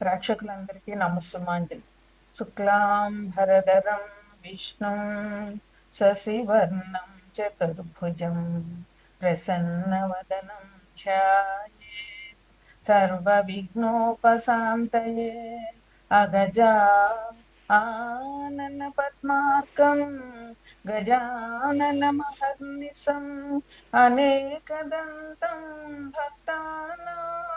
ప్రేక్షకులందరికీ నమస్సుమాంజలి శుక్లాం భరధరం విష్ణుం శశివర్ణం చతుర్భుజం ప్రసన్నవదనం ధ్యాయే సర్వవిఘ్నోపశాంతయే అగజా ఆనన పద్మార్కం గజానన మహర్నిశం అనేకదంతం భక్తానాం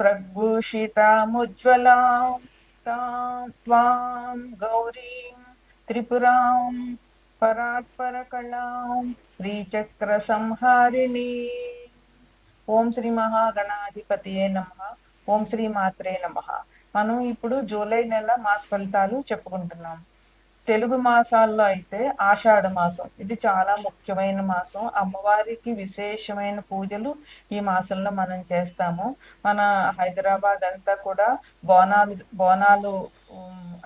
प्रभूषितामुज्ज्वलां तां त्वां गौरीं त्रिपुरां परात्परकलां श्रीचक्रसंहारिणी ఓం శ్రీ మహాగణాధిపతియే నమ ఓం శ్రీ మాత్రే నమ మనం ఇప్పుడు జూలై నెల మాస ఫలితాలు చెప్పుకుంటున్నాం తెలుగు మాసాల్లో అయితే ఆషాఢ మాసం. ఇది చాలా ముఖ్యమైన మాసం. అమ్మవారికి విశేషమైన పూజలు ఈ మాసంలో మనం చేస్తాము. మన హైదరాబాద్ అంతా కూడా బోనాలు బోనాలు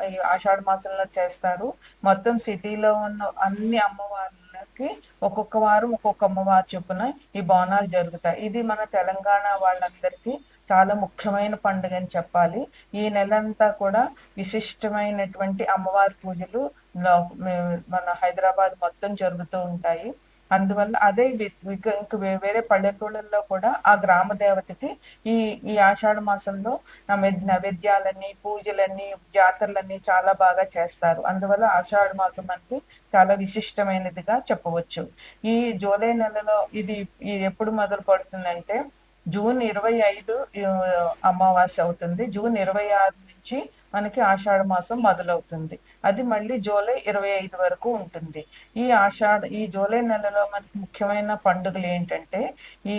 ఈ ఆషాఢ మాసంలో చేస్తారు. మొత్తం సిటీలో ఉన్న అన్ని అమ్మవార్లకి ఒక్కొక్క వారం ఒక్కొక్క అమ్మవారు చొప్పున ఈ బోనాలు జరుగుతాయి. ఇది మన తెలంగాణ వాళ్ళందరికీ చాలా ముఖ్యమైన పండుగ అని చెప్పాలి. ఈ నెలంతా కూడా విశిష్టమైనటువంటి అమ్మవారి పూజలు మన హైదరాబాద్ మొత్తం జరుగుతూ ఉంటాయి. అందువల్ల అదే ఇంక వేరే పల్లెటూళ్ళల్లో కూడా ఆ గ్రామ దేవతకి ఈ ఈ ఆషాఢ మాసంలో నైవేద్యాలని పూజలని జాతరలన్నీ చాలా బాగా చేస్తారు. అందువల్ల ఆషాఢ మాసం అంటే చాలా విశిష్టమైనదిగా చెప్పవచ్చు. ఈ జూలై నెలలో ఇది ఎప్పుడు మొదలు పడుతుందంటే జూన్ ఇరవై ఐదు అమావాస్య అవుతుంది. జూన్ ఇరవై ఆరు నుంచి మనకి ఆషాఢ మాసం మొదలవుతుంది. అది మళ్ళీ జూలై ఇరవై ఐదు వరకు ఉంటుంది. ఈ ఆషాఢ ఈ జూలై నెలలో మనకి ముఖ్యమైన పండుగలు ఏంటంటే ఈ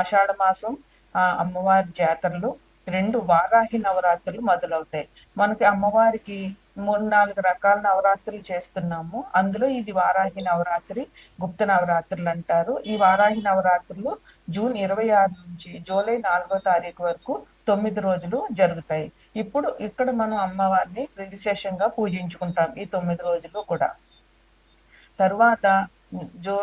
ఆషాఢ మాసం ఆ అమ్మవారి జాతరలు రెండు వారాహి నవరాత్రులు మొదలవుతాయి. మనకి అమ్మవారికి మూడు నాలుగు రకాల నవరాత్రులు చేస్తున్నాము. అందులో ఇది వారాహి నవరాత్రి గుప్త నవరాత్రులు అంటారు. ఈ వారాహి నవరాత్రులు జూన్ ఇరవై ఆరు నుంచి జూలై నాలుగో తారీఖు వరకు తొమ్మిది రోజులు జరుగుతాయి. ఇప్పుడు ఇక్కడ మనం అమ్మవారిని విశేషంగా పూజించుకుంటాం ఈ తొమ్మిది రోజులు కూడా. తరువాత జో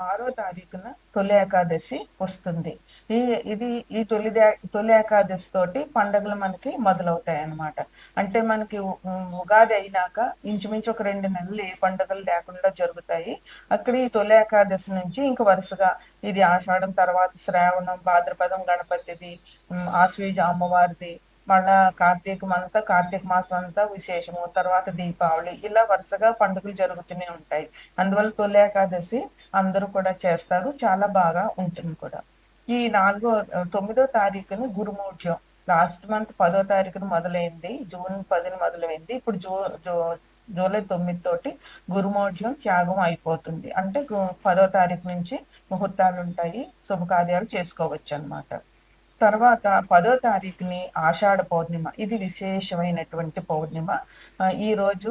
ఆరో తారీఖున తొలి ఏకాదశి వస్తుంది. ఈ ఇది ఈ తొలి తొలి ఏకాదశి తోటి పండుగలు మనకి మొదలవుతాయి అన్నమాట అంటే మనకి ఉగాది అయినాక ఇంచుమించు ఒక రెండు నెలలు ఏ పండుగలు లేకుండా జరుగుతాయి. అక్కడ ఈ తొలి ఏకాదశి నుంచి ఇంక వరుసగా ఇది ఆషాఢం తర్వాత శ్రావణం భాద్రపదం గణపతిది ఆశ్వేజ అమ్మవారిది మళ్ళా కార్తీకం అంతా కార్తీక మాసం అంతా విశేషము తర్వాత దీపావళి ఇలా వరుసగా పండుగలు జరుగుతూనే ఉంటాయి. అందువల్ల తొలి ఏకాదశి అందరూ కూడా చేస్తారు చాలా బాగా ఉంటుంది కూడా. ఈ నాలుగో తొమ్మిదో తారీఖున గురుమూఢ్యం లాస్ట్ మంత్ పదో తారీఖున మొదలైంది జూన్ పదిన మొదలైంది. ఇప్పుడు జూ జూ జూలై తొమ్మిది తోటి గురుమౌఢ్యం త్యాగం అయిపోతుంది. అంటే పదో తారీఖు నుంచి ముహూర్తాలు ఉంటాయి శుభకార్యాలు చేసుకోవచ్చు అన్నమాట తర్వాత పదో తారీఖుని ఆషాఢ పౌర్ణిమ ఇది విశేషమైనటువంటి పౌర్ణిమ. ఈ రోజు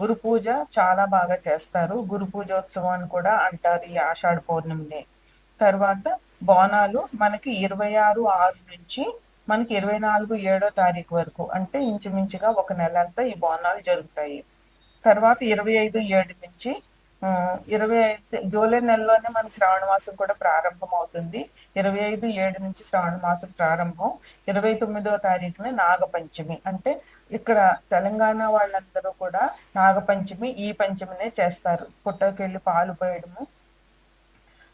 గురు పూజ చాలా బాగా చేస్తారు. గురు పూజోత్సవం అని కూడా అంటారు ఈ ఆషాఢ పౌర్ణమిని. తర్వాత బోనాలు మనకి ఇరవై ఆరు ఆరు నుంచి మనకి ఇరవై నాలుగు ఏడో తారీఖు వరకు అంటే ఇంచుమించుగా ఒక నెల అంతా ఈ బోనాలు జరుగుతాయి. తర్వాత ఇరవై ఐదు ఏడు నుంచి ఇరవై ఐదు జూలై నెలలోనే మన శ్రావణ మాసం కూడా ప్రారంభం అవుతుంది ఇరవై ఐదు ఏడు నుంచి శ్రావణ మాసం ప్రారంభం. ఇరవై తొమ్మిదో తారీఖున నాగపంచమి. అంటే ఇక్కడ తెలంగాణ వాళ్ళందరూ కూడా నాగపంచమి ఈ పంచమినే చేస్తారు. పుట్టకెళ్ళి పాలు పోయడము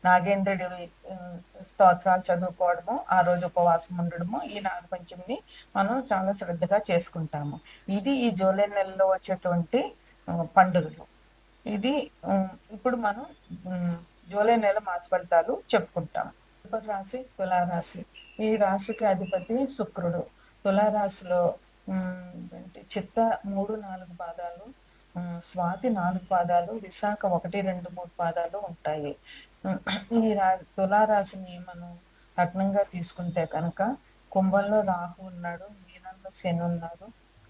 నాగేంద్రుడి స్తోత్రాలు చదువుకోవడము ఆ రోజు ఉపవాసం ఉండడము ఈ నాగపంచమిని మనం చాలా శ్రద్ధగా చేసుకుంటాము. ఇది ఈ జూలై నెలలో వచ్చేటువంటి పండుగలు. ఇది ఇప్పుడు మనం జూలై నెల మాస ఫలితాలు చెప్పుకుంటాం రాశి తులారాశి. ఈ రాశికి అధిపతి శుక్రుడు. తులారాశిలో చిత్త మూడు నాలుగు పాదాలు స్వాతి నాలుగు పాదాలు విశాఖ ఒకటి రెండు మూడు పాదాలు ఉంటాయి. ఈ రా తులారాశిని మనం లగ్నంగా తీసుకుంటే కనుక కుంభంలో రాహు ఉన్నాడు మీనంలో శని ఉన్నారు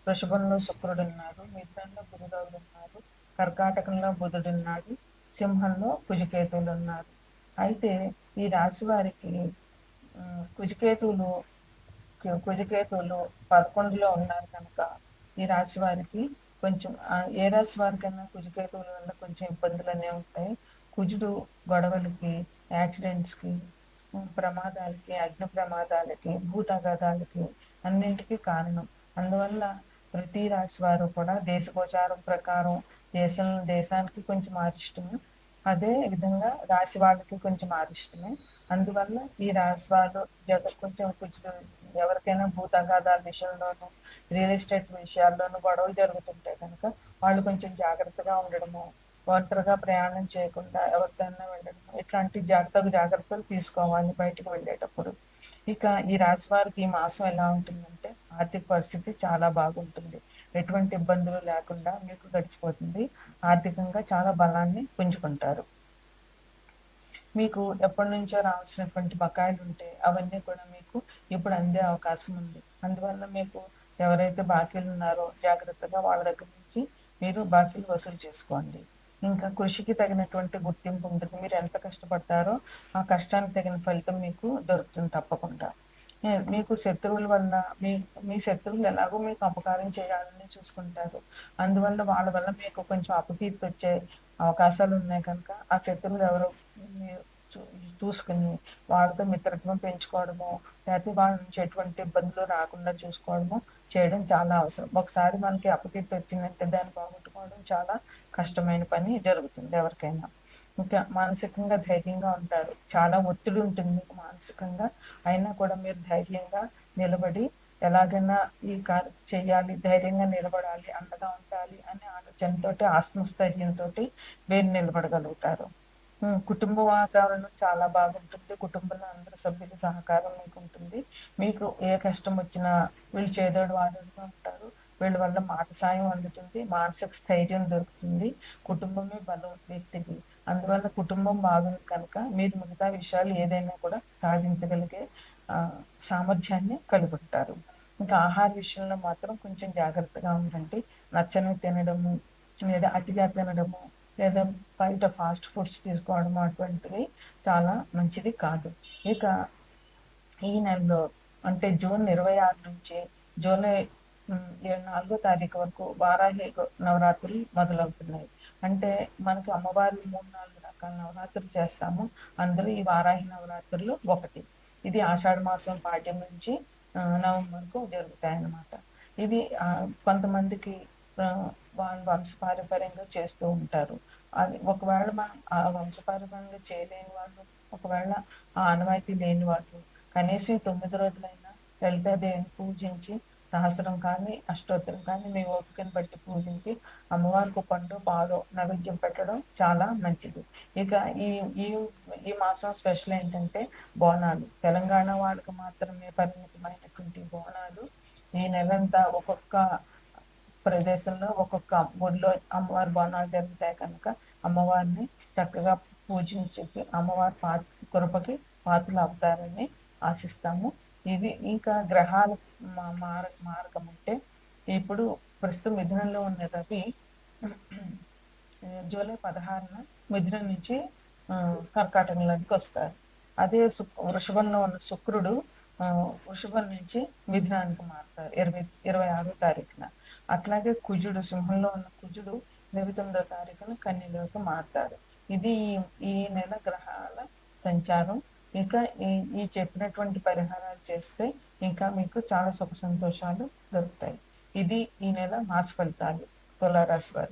వృషభంలో శుక్రుడు ఉన్నారు మిథునంలో గురుదేవుడు ఉన్నారు కర్కాటకంలో బుధుడు ఉన్నాడు సింహంలో కుజికేతువులు ఉన్నారు. అయితే ఈ రాశి వారికి కుజికేతువులు కుజికేతువులు పదకొండులో ఉన్నారు కనుక ఈ రాశి వారికి కొంచెం ఏ రాశి వారికైనా కుజికేతువుల వల్ల కొంచెం ఇబ్బందులు అనేవి ఉంటాయి. కుజుడు గొడవలకి యాక్సిడెంట్స్కి ప్రమాదాలకి అగ్ని ప్రమాదాలకి భూతగాదాలకి అన్నింటికీ కారణం. అందువల్ల ప్రతి రాశి వారు కూడా దేశగోచారం ప్రకారం దేశం దేశానికి కొంచెం ఆరిష్టమే అదే విధంగా రాశి వాళ్ళకి కొంచెం ఆరిష్టమే అందువల్ల ఈ రాశి వాళ్ళు జగ కొంచెం కొంచెం ఎవరికైనా భూతగాదాల విషయంలోనూ రియల్ ఎస్టేట్ విషయాల్లోనూ గొడవలు జరుగుతుంటాయి కనుక వాళ్ళు కొంచెం జాగ్రత్తగా ఉండడము ఒంటరిగా ప్రయాణం చేయకుండా ఎవరికైనా వెళ్ళడం ఇట్లాంటి జాగ్రత్త జాగ్రత్తలు తీసుకోవాలి బయటకు వెళ్ళేటప్పుడు. ఇక ఈ రాశి వారికి ఈ మాసం ఎలా ఉంటుందంటే ఆర్థిక పరిస్థితి చాలా బాగుంటుంది. ఎటువంటి ఇబ్బందులు లేకుండా మీకు గడిచిపోతుంది. ఆర్థికంగా చాలా బలాన్ని పుంజుకుంటారు. మీకు ఎప్పటి నుంచో రావాల్సినటువంటి బకాయిలు ఉంటే అవన్నీ కూడా మీకు ఇప్పుడు అందే అవకాశం ఉంది. అందువల్ల మీకు ఎవరైతే బాకీలు ఉన్నారో జాగ్రత్తగా వాళ్ళ దగ్గర నుంచి మీరు బాకీలు వసూలు చేసుకోండి. ఇంకా కృషికి తగినటువంటి గుర్తింపు ఉంటుంది. మీరు ఎంత కష్టపడతారో ఆ కష్టానికి తగిన ఫలితం మీకు దొరుకుతుంది తప్పకుండా. మీకు శత్రువుల వల్ల మీ మీ శత్రువులు ఎలాగో మీకు అపకారం చేయాలని చూసుకుంటారు. అందువల్ల వాళ్ళ వల్ల మీకు కొంచెం అపకీర్తి వచ్చే అవకాశాలు ఉన్నాయి కనుక ఆ శత్రువులు ఎవరు మీరు చూసుకుని వాళ్ళతో మిత్రత్వం పెంచుకోవడము లేకపోతే వాళ్ళ నుంచి ఎటువంటి ఇబ్బందులు రాకుండా చూసుకోవడము చేయడం చాలా అవసరం. ఒకసారి మనకి అపకీర్తి వచ్చిందంటే దాన్ని పోగొట్టుకోవడం చాలా కష్టమైన పని జరుగుతుంది ఎవరికైనా. ఇంకా మానసికంగా ధైర్యంగా ఉంటారు. చాలా ఒత్తిడి ఉంటుంది మానసికంగా. అయినా కూడా మీరు ధైర్యంగా నిలబడి ఎలాగైనా ఈ కార్ చేయాలి ధైర్యంగా నిలబడాలి అండగా ఉండాలి అనే ఆలోచనతోటి ఆత్మస్థైర్యంతో మీరు నిలబడగలుగుతారు. కుటుంబ వాతావరణం చాలా బాగుంటుంది. కుటుంబంలో అందరి సభ్యుల సహకారం మీకు ఉంటుంది మీకు ఏ కష్టం వచ్చినా వీళ్ళు చేదోడు వాదోడుగా ఉంటారు. వీళ్ళ వల్ల మాట సాయం అందుతుంది. మానసిక స్థైర్యం దొరుకుతుంది. కుటుంబమే బలం వ్యక్తికి. అందువల్ల కుటుంబం బాగుంది కనుక మీరు మిగతా విషయాలు ఏదైనా కూడా సాధించగలిగే సామర్థ్యాన్ని కలిగి ఉంటారు ఇంకా ఆహార విషయంలో మాత్రం కొంచెం జాగ్రత్తగా ఉండండి. నచ్చని తినడము లేదా అతిగా తినడము లేదా బయట ఫాస్ట్ ఫుడ్స్ తీసుకోవడం అటువంటివి చాలా మంచిది కాదు. ఇక ఈ నెలలో అంటే జూన్ ఇరవై ఆరు నుంచి జూలై నాలుగో తారీఖు వరకు వారాహి నవరాత్రులు మొదలవుతున్నాయి. అంటే మనకి అమ్మవారి మూడు నాలుగు రకాల నవరాత్రులు చేస్తాము. అందులో ఈ వారాహి నవరాత్రులు ఒకటి. ఇది ఆషాఢ మాసం పాఠ్యం నుంచి నవంబర్ నవంబర్కు జరుగుతాయి అన్నమాట ఇది కొంతమందికి వంశపారంపర్యంగా చేస్తూ ఉంటారు. అది ఒకవేళ మనం ఆ వంశపారంపర్యంగా చేయలేని వాళ్ళు ఒకవేళ ఆ ఆనవాయితీ లేని వాళ్ళు కనీసం తొమ్మిది రోజులైనా లలితాదేవిని పూజించి సహస్రం కానీ అష్టోత్తరం కానీ మీ ఓపికను బట్టి పూజించి అమ్మవారికి పండు పాలు నైవేద్యం పెట్టడం చాలా మంచిది. ఇక ఈ ఈ ఈ మాసం స్పెషల్ ఏంటంటే బోనాలు. తెలంగాణ వాళ్ళకి మాత్రమే పరిమితమైనటువంటి బోనాలు. ఈ నెలంతా ఒక్కొక్క ప్రదేశంలో ఒక్కొక్క గుడిలో అమ్మవారి బోనాలు జరుగుతాయి కనుక అమ్మవారిని చక్కగా పూజించి అమ్మవారి పా కృపకి పాత్రలు అవుతారని ఆశిస్తాము. ఇవి ఇంకా గ్రహాల మా- మార మార్గం అంటే ఇప్పుడు ప్రస్తుతం మిథునంలో ఉన్న రవి జూలై పదహారున మిథునం నుంచి కర్కాటకంలోకి వస్తారు. అదే శుక్- వృషభంలో ఉన్న శుక్రుడు వృషభం నుంచి మిథునానికి మారుతారు. ఇరవై ఇరవై ఆరో తారీఖున. అట్లాగే కుజుడు సింహంలో ఉన్న కుజుడు ఇరవై తొమ్మిదో తారీఖున కన్యలోకి మారుతారు ఇది ఈ- ఈ నెల గ్రహాల సంచారం. ఇంకా ఈ ఈ చెప్పినటువంటి పరిహారాలు చేస్తే ఇంకా మీకు చాలా సుఖ సంతోషాలు దొరుకుతాయి. ఇది ఈ నెల మాస ఫలితాలు. తులారాశి వారికి